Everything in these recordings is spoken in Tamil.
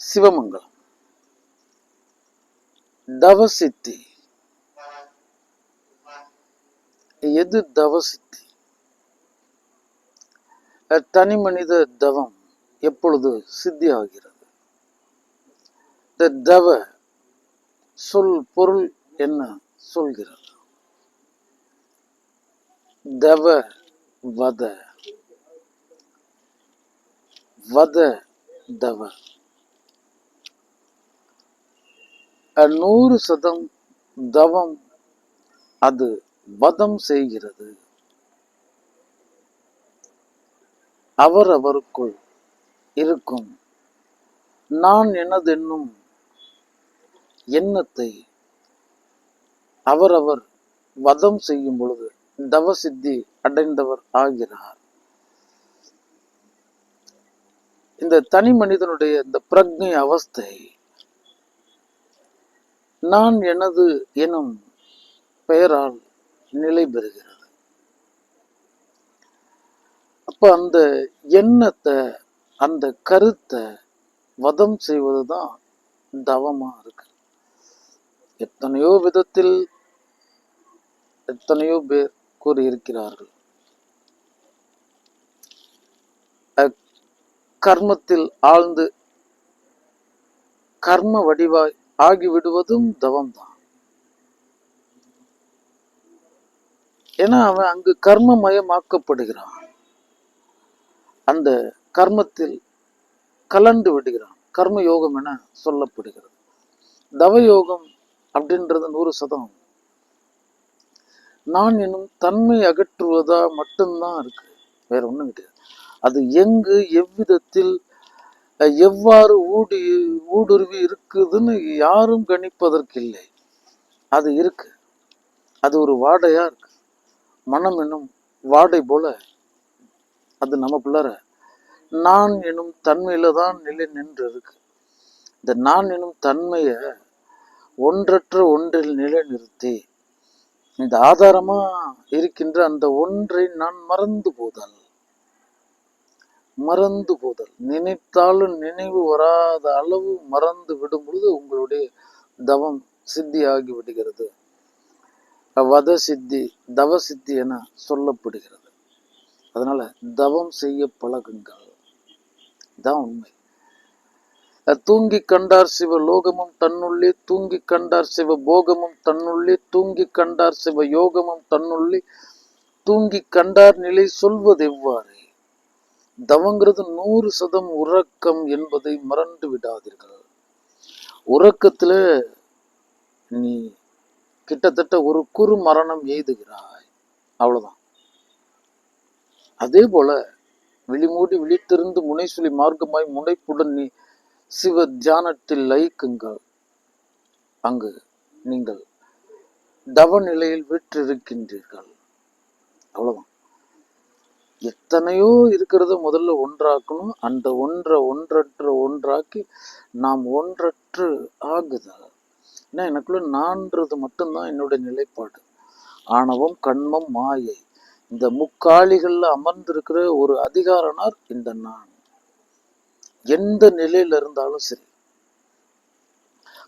சிவமங்கலம். தவசித்தி. எது தவசித்தி? தனி மனித தவம் எப்பொழுது சித்தி ஆகிறது இந்த தவ சொல் பொருள் என்ன சொல்கிறது? தவ வத. வத தவ. நூறு சதம் தவம் அது வதம் செய்கிறது. அவரவருக்குள் இருக்கும். நான் எனதென்னும் எண்ணத்தை அவரவர் வதம் செய்யும் பொழுது தவசித்தி அடைந்தவர் ஆகிறார். இந்த தனி மனிதனுடைய இந்த பிரக்ஞை அவஸ்தை நான் எனது எனும் பெயரால் நிலை பெறுகிறது. அப்ப அந்த எண்ணத்தை அந்த கருத்தை வதம் செய்வதுதான் தவமா இருக்கு. எத்தனையோ விதத்தில் எத்தனையோ பேர் கூறியிருக்கிறார்கள். கர்மத்தில் ஆழ்ந்து கர்ம வடிவாய் ஆகிவிடுவதும் தவம்தான். ஏன்னா அவன் அங்கு கர்மமயமாக்கப்படுகிறான். அந்த கர்மத்தில் கலண்டு விடுகிறான். கர்ம யோகம் என சொல்லப்படுகிறது. தவயோகம் அப்படின்றது நூறு சதம். நான் எனும் தன்மை அகற்றுவதா மட்டும்தான் இருக்கு. வேற ஒண்ணும் கிடையாது. அது எங்கு எவ்விதத்தில் எவ்வாறு ஊடி ஊடுருவி இருக்குதுன்னு யாரும் கணிப்பதற்கில்லை. அது இருக்கு. அது ஒரு வாடையா இருக்கு. மனம் என்னும் வாடை போல அது நமக்குள்ளார நான் எனும் தன்மையில தான் நிலை நின்று இருக்கு இந்த நான் எனும் தன்மைய ஒன்றற்ற ஒன்றில் நிலை நிறுத்தி இந்த ஆதாரமா இருக்கின்ற அந்த ஒன்றை நான் மறந்து போதல். மறந்து போதல். நினைத்தாலும் நினைவு வராத அளவு மறந்து விடும் பொழுது உங்களுடைய தவம் சித்தி ஆகி விடுகிறது. வத சித்தி தவ சித்தி என சொல்லப்படுகிறது. அதனால தவம் செய்ய பழகுங்கள். தான் உண்மை. தூங்கி கண்டார் சிவ லோகமும் தன்னுள்ளே தூங்கி கண்டார் சிவ போகமும் தன்னுள்ளே தூங்கி கண்டார் சிவ யோகமும் தன்னுள்ளே தூங்கி கண்டார் நிலை சொல்வது எவ்வாறு? தவங்கிறது நூறு சதம் உறக்கம் என்பதை மறந்து விடாதீர்கள். உறக்கத்துல நீ கிட்டத்தட்ட ஒரு குறு மரணம் எய்துகிறாய். அவ்வளவுதான். அதே போல விழிமூடி விழித்திருந்து முனைசுலி மார்க்கமாய் முனைப்புடன் நீ சிவ தியானத்தில் லயிக்குங்கள். அங்கு நீங்கள் தவ நிலையில் விற்றிருக்கின்றீர்கள். அவ்வளவுதான். எத்தனையோ இருக்கிறத முதல்ல ஒன்றாக்கணும். அந்த ஒன்றை ஒன்றற்ற ஒன்றாக்கி நாம் ஒன்றற்று ஆகுதல் ஏன்னா எனக்குள்ள நான்றது மட்டும்தான் என்னுடைய நிலைப்பாடு. ஆணவம் கண்மம் மாயை. இந்த முக்காலிகள்ல அமர்ந்திருக்கிற ஒரு அதிகாரனார் இந்த நான். எந்த நிலையில இருந்தாலும் சரி.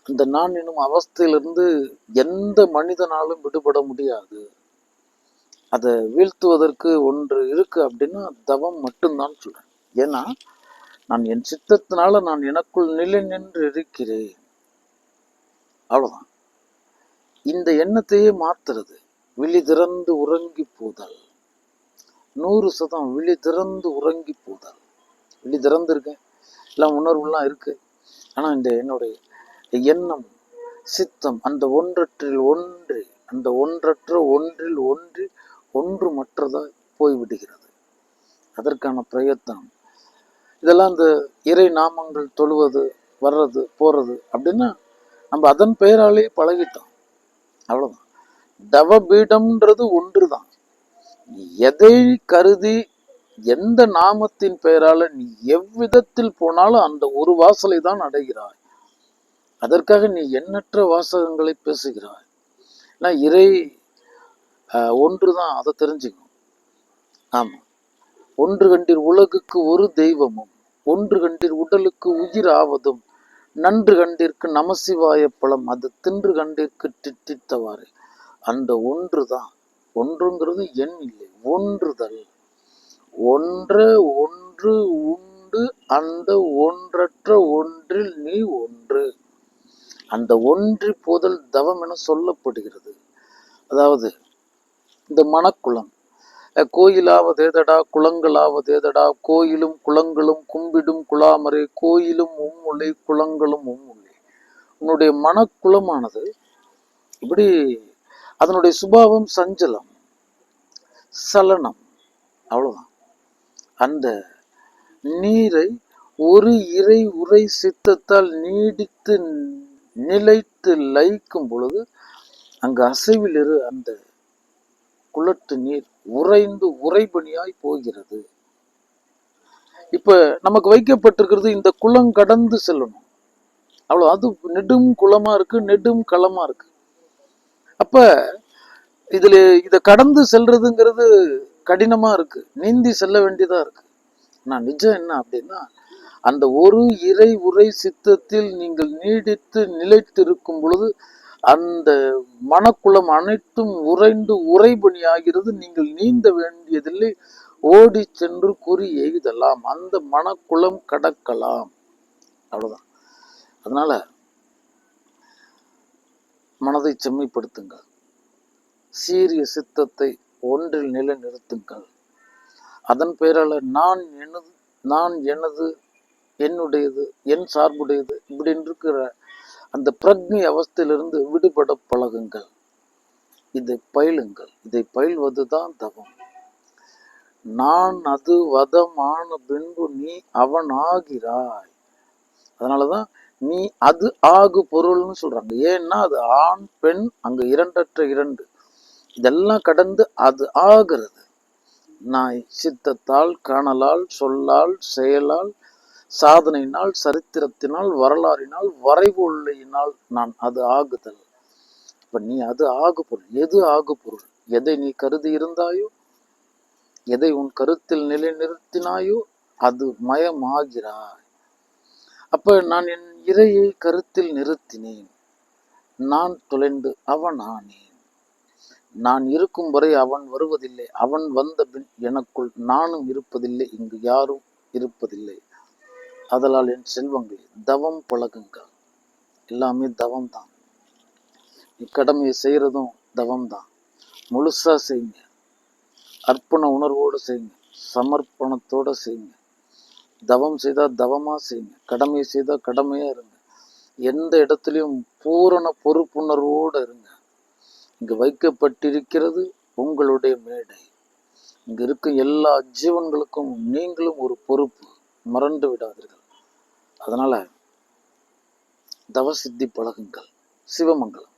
அந்த நான் என்னும் அவஸ்தையிலிருந்து எந்த மனிதனாலும் விடுபட முடியாது. அதை வீழ்த்துவதற்கு ஒன்று இருக்கு அப்படின்னா தவம் மட்டும்தான் சொல்றேன். ஏன்னா நான் என் சித்தத்தினால நான் எனக்குள் நிலை நின்று இருக்கிறேன். அவ்வளவுதான். இந்த எண்ணத்தையே மாத்துறது. விழி திறந்து உறங்கி போதல். நூறு சதம் விழி திறந்து உறங்கி போதல். விழி திறந்து இருக்கேன் எல்லாம் உணர்வுலாம் இருக்கு. ஆனா இந்த என்னுடைய எண்ணம் சித்தம் அந்த ஒன்றற்றில் ஒன்று அந்த ஒன்றற்ற ஒன்றில் ஒன்று ஒன்று மற்றதாய் போய்விடுகிறது. அதற்கான பிரயத்தனம். இதெல்லாம் இந்த இறை நாமங்கள் தொழுவது வர்றது போறது அப்படின்னா நம்ம அதன் பெயராலே பழகிட்டோம். அவ்வளவுதான். தவபீடம்ன்றது ஒன்று தான் எதை கருதி எந்த நாமத்தின் பெயரால நீ எவ்விதத்தில் போனாலும் அந்த ஒரு வாசலை தான் அடைகிறாய். அதற்காக நீ எண்ணற்ற வாசகங்களை பேசுகிறாய். நான் இறை ஒன்று தான் அதை தெரிஞ்சுக்கணும். ஆமாம் ஒன்று கண்டீர் உலகுக்கு ஒரு தெய்வமும் ஒன்று கண்டீர் உடலுக்கு உயிர் ஆவதும் நன்று கண்டிற்கு நமசிவாய பழம் அது தின்று கண்டிற்கு தித்தித்தவாறு அந்த ஒன்று தான் ஒன்றுங்கிறது எண் இல்லை ஒன்றுதல். ஒன்று ஒன்று உண்டு அந்த ஒன்றற்ற ஒன்றில் நீ ஒன்று. அந்த ஒன்றி போதல் தவம் என சொல்லப்படுகிறது. அதாவது இந்த மனக்குளம் ஏதடா குளங்களாவது குளங்களாவதேதடா கோயிலும் குளங்களும் கும்பிடும் குழாமரே கோயிலும் உம்முலை குளங்களும் உம்முளை உன்னுடைய மனக்குளமானது இப்படி அதனுடைய சுபாவம் சஞ்சலம் சலனம் அவ்வளோதான் அந்த நீரை ஒரு இறை உரை சித்தத்தால் நீடித்து நிலைத்து லயிக்கும் பொழுது அங்கு அசைவில் இரு அந்த குளத்து நீர் உறைந்து உறைபணியாய் போகிறது. இப்ப நமக்கு வைக்கப்பட்டிருக்கிறது இந்த குளம் கடந்து செல்லணும். அவ்வளோ அது நெடும் குளமா இருக்கு நெடும் களமா இருக்கு. அப்ப இதுல இதை கடந்து செல்றதுங்கிறது கடினமா இருக்கு நீந்தி செல்ல வேண்டியதா இருக்கு. நான் நிஜம் என்ன அப்படின்னா அந்த ஒரு இறை உரை சித்தத்தில் நீங்கள் நீடித்து நிலைத்திருக்கும் பொழுது அந்த மனக்குளம் அனைத்தும் உறைந்து உறைபணி ஆகிறது நீங்கள் நீந்த வேண்டியதில்லை ஓடி சென்று குறி எய்தலாம். அந்த மனக்குளம் கடக்கலாம். அவ்வளவுதான். அதனால மனதை செம்மைப்படுத்துங்கள். சீரிய சித்தத்தை ஒன்றில் நிலை நிறுத்துங்கள் அதன் பெயரால நான் எனது நான் எனது என்னுடையது என் சார்புடையது இப்படின்னு இருக்கிற அந்த பிரக்னி அவஸ்தையிலிருந்து விடுபட பழகுங்கள். இதை பயிலுங்கள். இதை பயில்வதுதான் தவம். நான் அது வதமான பின்பு நீ அவன் ஆகிறாய் அதனாலதான் நீ அது ஆகு பொருள்னு சொல்றாங்க. ஏன்னா அது ஆண் பெண் அங்க இரண்டற்ற இரண்டு. இதெல்லாம் கடந்து அது ஆகிறது. நாய் சித்தத்தால் காணலால் சொல்லால் செயலால் சாதனையினால் சரித்திரத்தினால் வரலாறினால் வரைவுள்ளையினால் நான் அது ஆகுதல். இப்ப நீ அது ஆகு பொருள் எது ஆகு பொருள் எதை நீ கருதி இருந்தாயோ எதை உன் கருத்தில் நிலைநிறுத்தினாயோ அது மயமாகிறாய். அப்ப நான் என் இறையை கருத்தில் நிறுத்தினேன். நான் தொலைந்து அவன் ஆனேன். நான் இருக்கும் வரை அவன் வருவதில்லை. அவன் வந்த பின் எனக்குள் நானும் இருப்பதில்லை. இங்கு யாரும் இருப்பதில்லை. அதலால் என் செல்வங்கள் தவம் பழகுங்கள். எல்லாமே தவம் தான் இக்கடமையை கடமையை செய்யறதும் தவம் தான் முழுசா செய்யுங்க. அர்ப்பண உணர்வோடு செய்யுங்க. சமர்ப்பணத்தோட செய்யுங்க. தவம் செய்தால் தவமா செய்யுங்க. கடமை செய்தால் கடமையா இருங்க. எந்த இடத்துலையும் பூரண பொறுப்புணர்வோடு இருங்க. இங்கு வைக்கப்பட்டிருக்கிறது உங்களுடைய மேடை. இங்க இருக்கும் எல்லா ஜீவன்களுக்கும் நீங்களும் ஒரு பொறுப்பு. மறந்து விடாதீர்கள். அதனால தவசித்தி பழகுங்கள் சிவமங்கலம்.